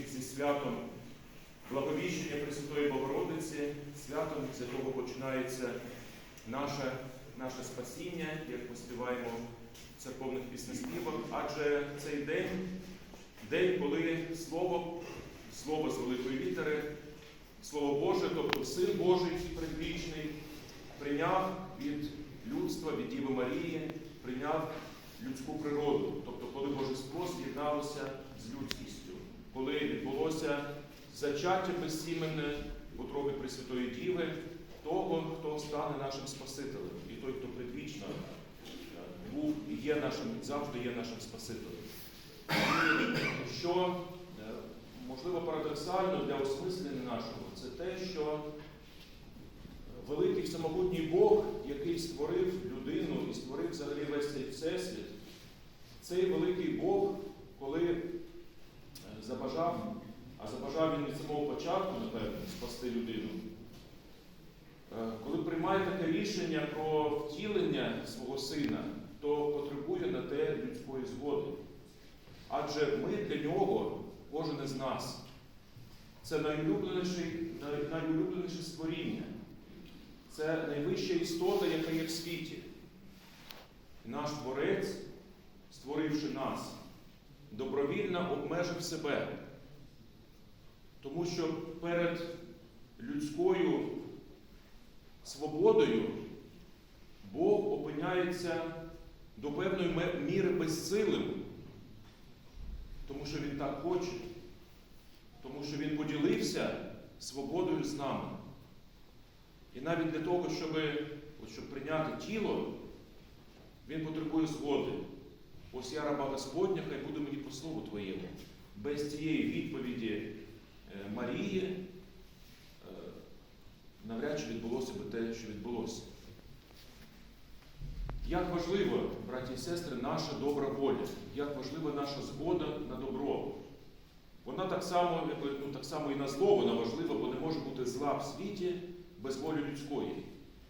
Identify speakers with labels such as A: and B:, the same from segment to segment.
A: всіх зі святом благовіщення Пресвятої Богородиці, святом, з якого починається наше, наше спасіння, як ми співаємо в церковних піснеспівах. Адже цей день, день, коли Слово, Слово з великої літери, Слово Боже, тобто Син Божий предвічний, прийняв від людства, від Діви Марії, прийняв людську природу, тобто коли Божество з'єдналося з людськістю, коли відбулося зачаття безсіменне в утробі Пресвятої Діви, того, хто стане нашим Спасителем, і той, хто предвічно е, був і є нашим, завжди є нашим Спасителем. Що е, можливо парадоксально для осмислення нашого, це те, що великий всемогутній Бог, який створив людину і створив взагалі весь цей всесвіт, цей великий Бог, коли е, забажав, а забажав він від самого початку, напевно, спасти людину, е, коли приймає таке рішення про втілення свого сина, то потребує на те людської згоди. Адже ми для нього, кожен із нас, це найулюбленіше, створіння. Це найвища істота, яка є в світі. І наш Творець, створивши нас, добровільно обмежив себе. Тому що перед людською свободою Бог опиняється до певної міри безсилим, тому що Він так хоче, тому що Він поділився свободою з нами. І навіть для того, щоб, щоб прийняти тіло, він потребує згоди. Ось я раба Господня, хай буде мені по слову Твоєму. Без цієї відповіді е, Марії е, навряд чи відбулося би те, що відбулося. Як важливо, браті і сестри, наша добра воля, як важлива наша згода на добро. Вона так само, ну, так само і на зло, вона важлива, бо не може бути зла в світі без волі людської.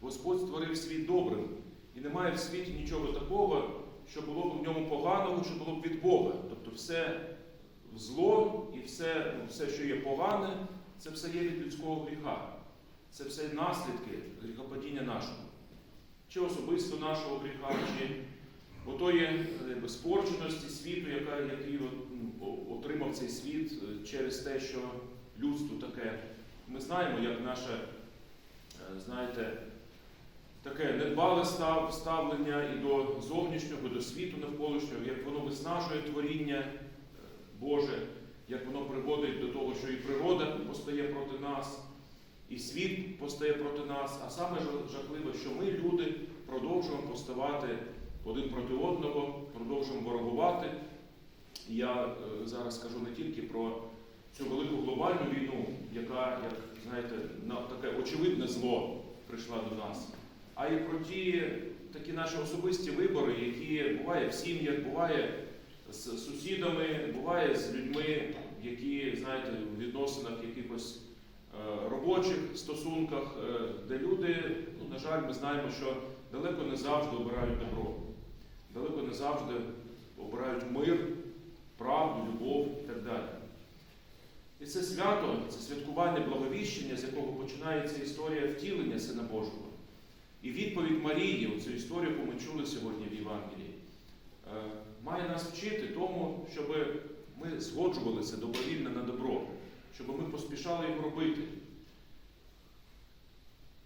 A: Господь створив світ добрим, і немає в світі нічого такого, що було б в ньому поганого, що було б від Бога. Тобто все зло і все, ну, все, що є погане, це все є від людського гріха. Це все наслідки гріхопадіння нашого. Чи особисто нашого гріха, чи отої е, якби, спорченості світу, яка, який ну, отримав цей світ е, через те, що людство таке. Ми знаємо, як наше, е, знаєте, таке недбале став- ставлення і до зовнішнього, і до світу навколишнього, як воно виснажує творіння Боже, як воно приводить до того, що і природа постає проти нас, і світ постає проти нас. А саме жах- жахливе, що ми, люди, продовжуємо поставати один проти одного, продовжуємо ворогувати. Я е, зараз скажу не тільки про цю велику глобальну війну, яка, як знаєте, на таке очевидне зло прийшла до нас, а й про ті такі наші особисті вибори, які буває в сім'ях, буває з сусідами, буває з людьми, які, знаєте, в відносинах якихось е, робочих стосунках, е, де люди, ну, на жаль, ми знаємо, що далеко не завжди обирають добро, далеко не завжди обирають мир, правду, любов і так далі. І це свято, це святкування благовіщення, з якого починається історія втілення Сина Божого. І відповідь Марії, оцю історію, яку ми чули сьогодні в Євангелії, е, має нас вчити тому, щоб ми згоджувалися добровільно на добро, щоб ми поспішали його робити.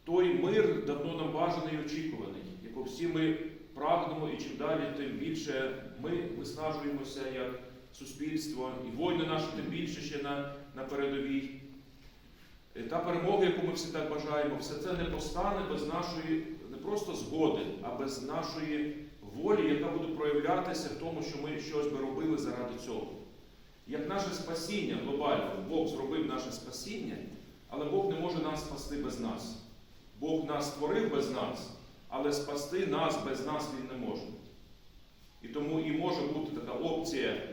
A: Той мир давно нам бажаний і очікуваний, якого всі ми прагнемо і чим далі, тим більше ми виснажуємося як суспільство, і воїни наші тим більше ще на, на передовій. І Та перемога, яку ми всі так бажаємо, все це не постане без нашої не просто згоди, а без нашої волі, яка буде проявлятися в тому, що ми щось би робили заради цього. Як наше спасіння глобально, Бог зробив наше спасіння, але Бог не може нас спасти без нас. Бог нас створив без нас, але спасти нас без нас Він не може. І тому і може бути така опція е,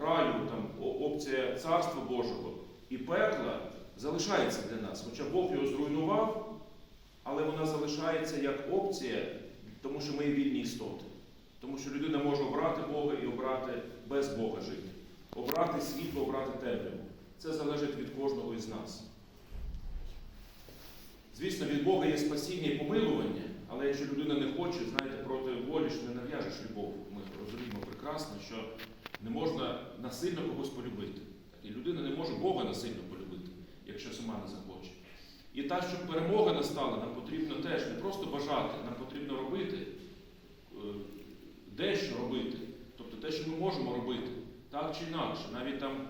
A: раю, там, опція Царства Божого і пекла залишається для нас. Хоча Бог його зруйнував, але вона залишається як опція, тому що ми є вільні істоти. Тому що людина може обрати Бога і обрати без Бога жити. обрати світло, обрати темряву. Це залежить від кожного із нас. Звісно, від Бога є спасіння і помилування, але якщо людина не хоче, знаєте, проти волі ж не нав'яжеш любов. Ми розуміємо прекрасно, що не можна насильно когось полюбити. І людина не може Бога насильно полюбити, якщо сама не захоче. І так, щоб перемога настала, нам потрібно теж не просто бажати, нам потрібно робити, е, дещо робити. Тобто те, що ми можемо робити, так чи інакше, навіть там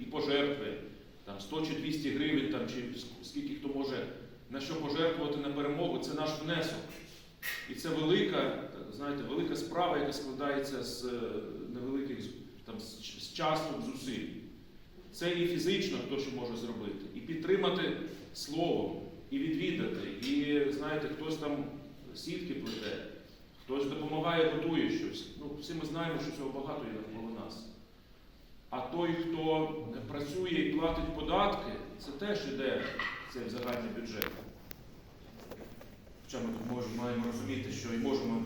A: і пожертви, там 100 чи 200 гривень, там, чи скільки хто може на що пожертвувати на перемогу, це наш внесок. І це велика, знаєте, велика справа, яка складається з е, невеликих там, з ч- з зусиль. Це і фізично хто що може зробити, і підтримати словом, і відвідати, і знаєте, хтось там сітки плете, хтось допомагає, готує щось. Ну, всі ми знаємо, що цього багато є навколо нас. А той, хто працює і платить податки, це теж іде в цей загальний бюджет. Хоча ми можемо, маємо розуміти, що і можемо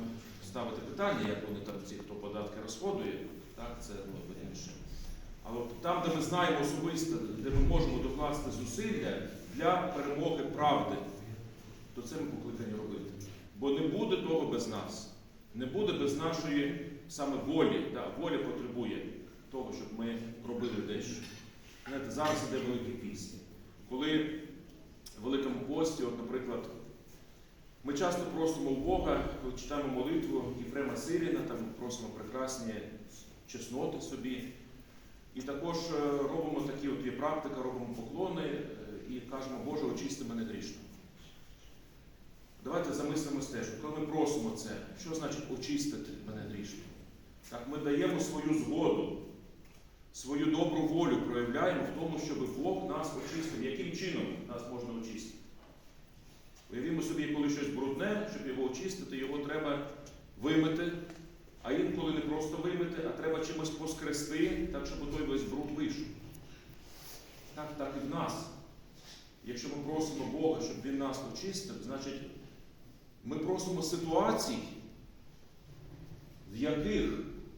A: ставити питання, як вони там ці, хто податки розходує, так, це ну, інше. Але там, де ми знаємо особисто, де ми можемо докласти зусилля для перемоги правди, то це ми покликані робити. Бо не буде того без нас. Не буде без нашої саме волі. Да, воля потребує того, щоб ми робили дещо. Знаєте, зараз іде великі пісні. Коли в Великому пості, от, наприклад, ми часто просимо у Бога, коли читаємо молитву Єфрема Сиріна, там просимо прекрасні чесноти собі. І також е, робимо такі, от є практика, робимо поклони е, і кажемо, Боже, очисти мене грішно. Давайте замислимося теж, коли ми просимо це, що значить очистити мене грішно? Так, ми даємо свою згоду, свою добру волю проявляємо в тому, щоб Бог нас очистив. Яким чином нас можна очистити? Уявімо собі, коли щось брудне, щоб його очистити, його треба вимити, а інколи не просто вимити, а треба чимось поскрести, так, щоб той весь бруд вийшов. Так, так і в нас. Якщо ми просимо Бога, щоб Він нас очистив, значить ми просимо ситуацій, в яких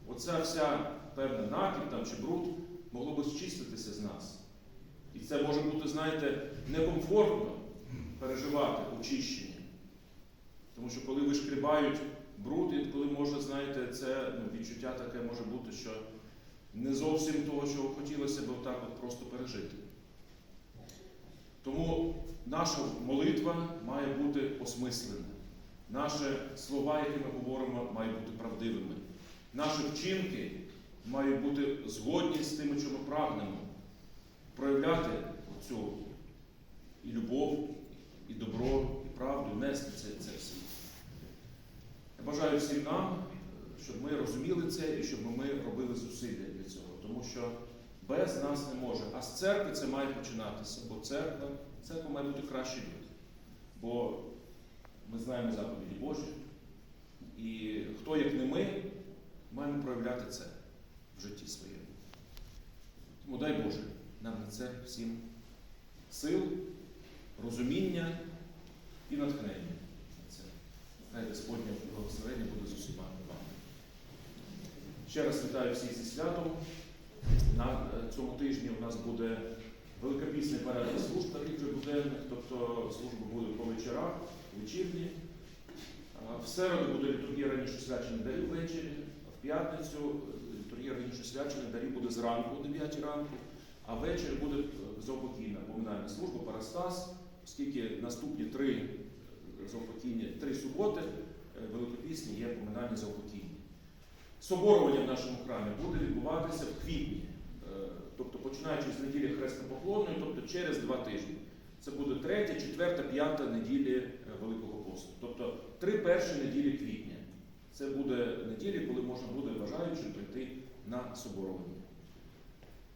A: оця вся певна накіп там, чи бруд могло би зчиститися з нас. І це може бути, знаєте, некомфортно переживати очищення. Тому що коли вишкрібають бруд, інколи може, знаєте, це ну, відчуття таке може бути, що не зовсім того, чого хотілося б отак от просто пережити. Тому наша молитва має бути осмислена. Наші слова, які ми говоримо, мають бути правдивими. Наші вчинки мають бути згодні з тим, що ми прагнемо. Проявляти цю і любов, і добро, і правду, нести це, це все. Я бажаю всім нам, щоб ми розуміли це і щоб ми робили зусилля для цього, тому що без нас не може. А з церкви це має починатися, бо церква, церква має бути кращі люди. Бо ми знаємо заповіді Божі, і хто, як не ми, маємо проявляти це в житті своєму. Тому дай Боже нам на це всім сил, розуміння і натхнення на це. Хай Господнє благословення буде з усіма вами. Ще раз вітаю всіх зі святом. На е, цьому тижні у нас буде великопісний порядок служб, таких же буденних, тобто служба буде по вечорах, вечірні. В середу буде літургія раніше свячених дарів ввечері, в п'ятницю раніше свячених дарів буде зранку о 9 ранку, а ввечері буде е, заупокійна поминальна служба Парастас, оскільки наступні три е, заупокійні, три суботи е, великопісні є поминальні заупокійні. Соборування в нашому храмі буде відбуватися в квітні, тобто починаючи з неділі Хрестопоклонної, тобто через два тижні. Це буде третя, четверта, п'ята неділі Великого посту. Тобто три перші неділі квітня. Це буде неділі, коли можна буде бажаючим прийти на соборування.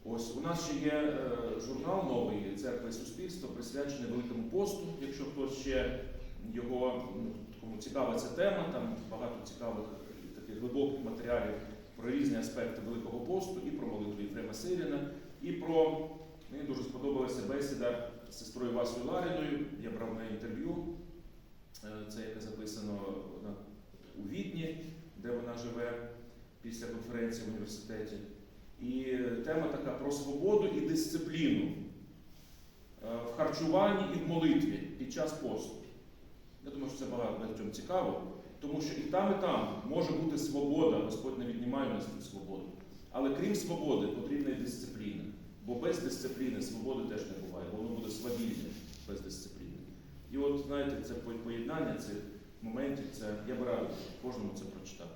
A: Ось у нас ще є е, журнал новий Церква і суспільство, присвячений Великому посту. Якщо хтось ще його ну, кому цікава ця тема, там багато цікавих таких глибоких матеріалів про різні аспекти Великого посту, і про молитву Єфрема Сиріна, і про мені дуже сподобалася бесіда з сестрою Васою Ларіною. Я брав на інтерв'ю. Е, Це яке записано у Відні, де вона живе після конференції в університеті. І тема така про свободу і дисципліну е, в харчуванні і в молитві під час посту. Я думаю, що це багато багатьом цікаво, тому що і там, і там може бути свобода, Господь не віднімає нас цю свободу. Але крім свободи, потрібна і дисципліна. Бо без дисципліни свободи теж не буває, бо воно буде свавілля без дисципліни. І от, знаєте, це поєднання цих моментів, це я би радив кожному це прочитати.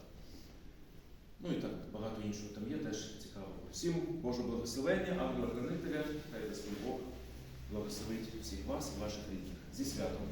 A: Ну і так багато іншого там є, теж цікаво. Всім Божого благословення, ангела хранителя, хай Господь Бог благословить всіх вас і ваших рідних. Зі святом!